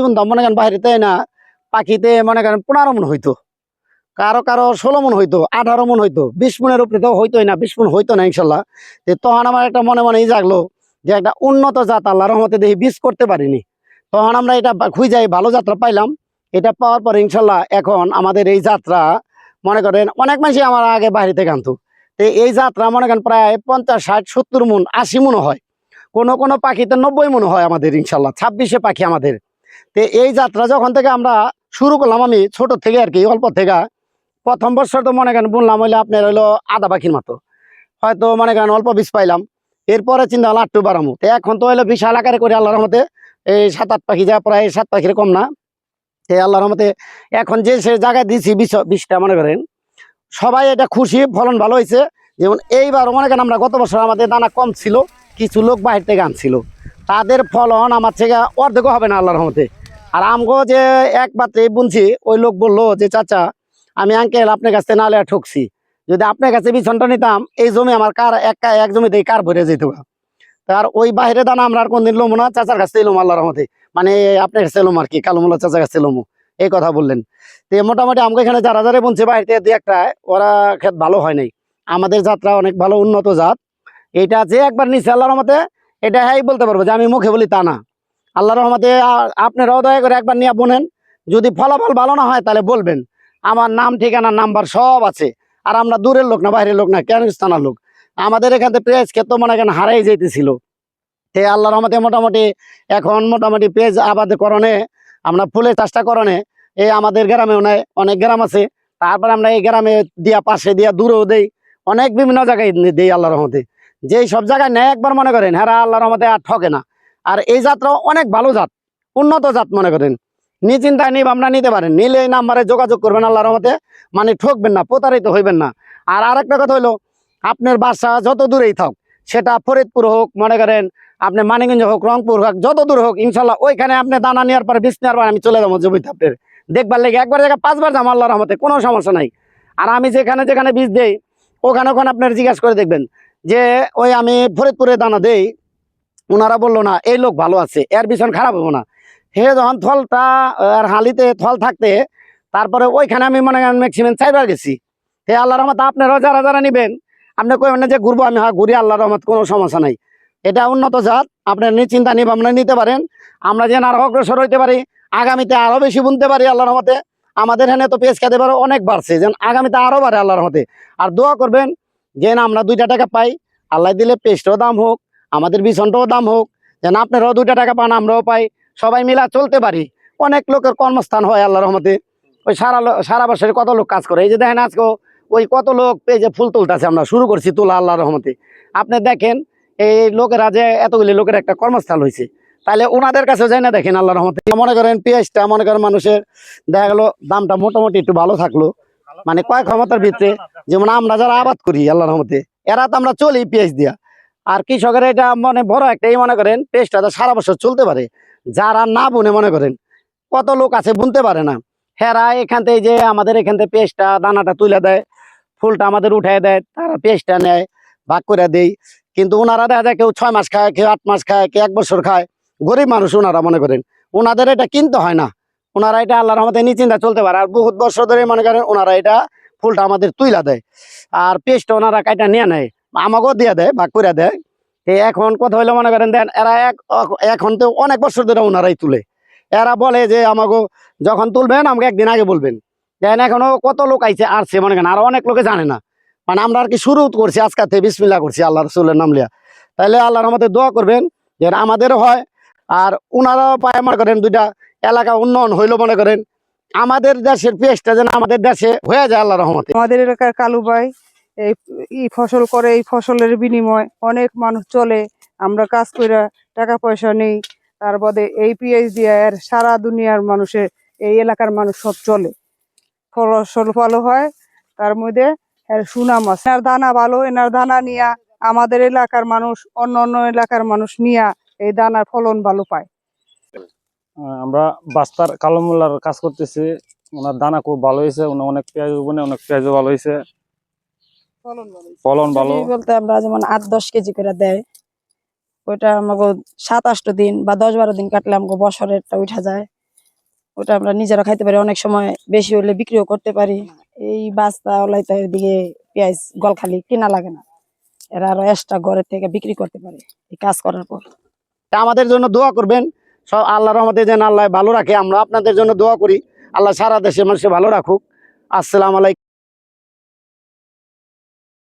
শুনতাম মনে করেন বাইরেতে না, পাখিতে মনে করেন পনেরো মন হইতো। কারও কারও ষোলো মন হইতো, আঠারো মন হইতো, বিশ মনের উপরে তো হইতোই না, বিশ মন হইতো না ইনশাল্লাহ। তো তখন আমার একটা মনে মনে ই জাগলো যে একটা উন্নত জাত আল্লাহ রহমতে দেখি বীজ করতে পারিনি। তখন আমরা এটা খুঁজাই ভালো যাত্রা পাইলাম। এটা পাওয়ার পর ইনশাল্লাহ এখন আমাদের এই যাত্রা মনে করেন অনেক মানুষই আমার আগে বাইরে থেকে আনতো তো এই যাত্রা মনে করেন প্রায় পঞ্চাশ, ষাট, সত্তর মন, আশি মন হয়। কোনো কোনো পাখিতে নব্বই মন হয় আমাদের ইনশাল্লাহ, ছাব্বিশে পাখি আমাদের। তো এই যাত্রা যখন থেকে আমরা শুরু করলাম আমি ছোট থেকে আর কি, অল্প থেকে, প্রথম বছর তো মনে করেন বুনলাম হইলে আপনার হইল আধা পাখির মতো। হয়তো মনে করেন অল্প বীজ পাইলাম, এরপরে চিন্তা হলো আটটু বাড়ামো। তো এখন তো হইল বিশাল আকারে করে আল্লাহর রহমতে এই সাত আট পাখি যা প্রায় সাত পাখির কম না। তো আল্লাহর রহমতে এখন যে সে জায়গায় দিছি বিশ, বিশটা মনে করেন, সবাই এটা খুশি, ফলন ভালো হয়েছে যেমন এইবার মনে করেন আমরা গত বছর আমাদের দানা কম ছিল, কিছু লোক বাইরে থেকে আনছিল। তাদের ফলন আমার থেকে অর্ধেকও হবে না আল্লাহর রহমতে। আর আমগো যে এক পাত্রে বুনছি, ওই লোক বলল যে, চাচা, আমি আঙ্কেল আপনার কাছে নাহলে ঠকছি। যদি আপনার কাছে বিছনটা নিতাম, এই জমি আমার কার এক এক জমিতেই কার ভরে যেত তার ওই বাইরে দানা আমরা আর কোনদিন লোমো না, চাচার কাছে এলাম আল্লাহর রহমতে। মানে আপনার কাছে এলাম আর কি কালুমুল্লা চাচার কাছে এলাম এই কথা বললেন। তো মোটামুটি আমাকে এখানে যারা যারা বুনছে বাইরে দিয়ে একটা, ওরা ক্ষেত ভালো হয় নাই। আমাদের যাত্রা অনেক ভালো, উন্নত জাত। এটা যে একবার নিচ্ছে আল্লাহর রহমতে, এটা হ্যাঁ বলতে পারব যে, আমি মুখে বলি তা না। আল্লাহর রহমতে আপনারাও দয়া করে একবার নিয়ে বোনেন যদি ফলাফল ভালো না হয়, তাহলে বলবেন। আমার নাম, ঠিকানা, নাম্বার সব আছে। আর আমরা দূরের লোক না, বাইরের লোক না, কেন স্থানের লোক? আমাদের এখান থেকে পেঁয়াজ ক্ষেত মনে করেন হারাই যেতেছিল তে আল্লাহর রহমতে মোটামুটি এখন মোটামুটি পেঁয়াজ আবাদ করণে, আমরা ফুলের চাষটা করণে এই আমাদের গ্রামে অনেক গ্রাম আছে। তারপরে আমরা এই গ্রামে দিয়া পাশে দিয়া দূরেও দেই, অনেক বিভিন্ন জায়গায় দেই আল্লাহর রহমতে। যেই সব জায়গায় নেয় একবার মনে করেন হ্যাঁ আল্লাহর রহমতে আর ঠকে না। আর এই যাত্রা অনেক ভালো জাত উন্নত জাত মনে করেন। নিশ্চিন্তায় নিব, আমরা নিতে পারেন। নিলে এই নাম্বারে যোগাযোগ করবেন, আল্লাহর রহমতে মানে ঠকবেন না, প্রতারিত হইবেন না। আর আরেকটা কথা হইল, আপনার বাসা যত দূরেই থাক, সেটা ফরিদপুর হোক, মনে করেন, আপনি মানিগঞ্জ হোক, রংপুর হোক, যত দূর হোক ইনশাল্লাহ ওইখানে আপনি দানা নেওয়ার পরে বিষ নেওয়ার পরে আমি চলে যাব জমিতে আপনার। দেখবার লেগে একবার জায়গায় পাঁচবার যাব, আল্লাহর রহমতে, কোনো সমস্যা নাই। আর আমি যেখানে যেখানে বীজ দেই, ওখানে ওখানে আপনার জিজ্ঞাসা করে দেখবেন যে, ওই আমি ফরিদপুরে দানা দেই ওনারা বলল না, এই লোক ভালো আছে, এর ভীষণ খারাপ হব না। হে যখন থলটা আর হালিতে থল থাকতে, তারপরে ওইখানে আমি মনে করেন ম্যাক্সিমাম চাইবার গেছি। হে আল্লাহ রহমত, আপনারাও যারা যারা নিবেন, আপনি কই না যে ঘুরবো আমি হ্যাঁ ঘুরি, আল্লাহ রহমত, কোনো সমস্যা নাই। এটা উন্নত জাত আপনার নিশ্চিন্তা নিব আপনারা নিতে পারেন। আমরা যেন আরও অগ্রসর হইতে পারি, আগামীতে আরও বেশি বুনতে পারি আল্লাহ রহমতে। আমাদের এখানে তো পেঁয়াজ খেতে পারো অনেক বাড়ছে, যেন আগামীতে আরও বাড়ে আল্লাহ রহমতে। আর দোয়া করবেন, যেন আমরা দুইটা টাকা পাই, আল্লাহ দিলে পেস্টও দাম হোক আমাদের বিছনটাও দাম হোক। যেন আপনারাও দুইটা টাকা পান, আমরাও পাই। সবাই মিলা চলতে পারি। অনেক লোকের কর্মস্থান হয় আল্লাহ রহমতে। ওই সারা সারা বছরে কত লোক কাজ করে? এই যে দেখেন আজকে ওই কত লোক পেয়ে যে ফুল তুলতেছে আমরা, শুরু করছি তোলা আল্লাহ রহমতে। আপনি দেখেন, এই লোকেরা যে এতগুলি লোকের একটা কর্মস্থল হয়েছে তাহলে ওনাদের কাছে যাই না দেখেন আল্লাহ রহমতে। মনে করেন পেঁয়াজটা, মনে করেন মানুষের দেখা গেলো দামটা মোটামুটি একটু ভালো থাকল। মানে কয় ক্ষমতার ভিতরে, যেমন আমরা যারা আবাদ করি আল্লাহ রহমতে, এরা তো আমরা চলি পেঁয়াজ দিয়া। আর কৃষকের এটা মানে বড় একটা এই মনে করেন পেঁয়াজটা তো সারা বছর চলতে পারে। যারা না বুনে মনে করেন, কত লোক আছে বুনতে পারে না। হেরা এখান থেকে যে আমাদের এখান থেকে পেস্টটা, দানাটা তুলে দেয়, ফুলটা আমাদের উঠায় দেয়, তারা পেস্টটা নেয়, ভাগ করে দেই কিন্তু ওনারা দেখা যায় কেউ ছয় মাস খায়, কেউ আট মাস খায়, কেউ এক বছর খায়। গরিব মানুষ ওনারা মনে করেন। ওনাদের এটা কিনতে হয় না। ওনারা এটা আল্লাহর রহমতে নিচিন্তা চলতে পারে। আর বহুত বছর ধরে মনে করেন ওনারা এটা ফুলটা আমাদের তুইলা দেয়। আর পেস্টটা ওনারা কাইটা নিয়ে নেয়। আমাকেও দিয়ে দেয়, ভাগ করে দেয়। এখন কথা হইলে, মনে করেন, দেন এরা এক, এখন তো অনেক বছর ধরে ওনারাই তুলে। এরা বলে যে আমাকে যখন তুলবেন, আমাকে একদিন আগে বলবেন। দেন এখনও কত লোক আইছে আসছে মনে করেন, আরও অনেক লোকে জানে না। মানে আমরা আর কি শুরু করছি আজকাল থেকে বিসমিল্লা করছি, আল্লাহ রসুলের নাম লিয়া। তাহলে আল্লাহর আমাদের দোয়া করবেন যে আমাদেরও হয়। আর ওনারাও পায়, মনে করেন, দুইটা এলাকা উন্নয়ন হইল, মনে করেন। আমাদের দেশের পেস্টটা যেন আমাদের দেশে হয়ে যায় আল্লাহ রহমতে। আমাদের এলাকার কালু ভাই এই ফসল করে, এই ফসলের বিনিময় অনেক মানুষ চলে, আমরা কাজ করে টাকা পয়সা নেই তারপরে এই পিএইচ দিয়ে এর সারা দুনিয়ার মানুষের, এই এলাকার মানুষ সব চলে। ফসল ভালো হয়, তার মধ্যে এর সুনাম আছে। এনার দানা ভালো, এনার দানা নিয়া আমাদের এলাকার মানুষ, অন্য অন্য এলাকার মানুষ নিয়া এই দানার ফলন ভালো পায়। আমরা বাস্তার কালো মোল্লার কাজ করতেছি, ওনার দানা খুব ভালো হয়েছে অনেক পেঁয়াজ বনে অনেক পেঁয়াজও ভালো হয়েছে ফলন ভালো ফলন ভালো। কেজি বলতে আমরা যেমন আট দশ কেজি করে দেয় ওইটা আমাকে সাত আষ্ট দিন বা দশ বারো দিন কাটলে আমাকে বছরেরটা উঠা যায়। ওটা আমরা নিজেরা খাইতে পারি অনেক সময় বেশি হলে বিক্রিও করতে পারি। এই বাস্তা ওলাইতে এদিকে পেঁয়াজ গলখালি কেনা লাগে না। এরা আরও এক্সট্রা ঘরের থেকে বিক্রি করতে পারে এই কাজ করার পর। তা আমাদের জন্য দোয়া করবেন। সব আল্লাহ রহমতে যেন আল্লাহ ভালো রাখে আমরা আপনাদের জন্য দোয়া করি। আল্লাহ সারা দেশে মানুষকে ভালো রাখুক। আসসালামু আলাইকুম।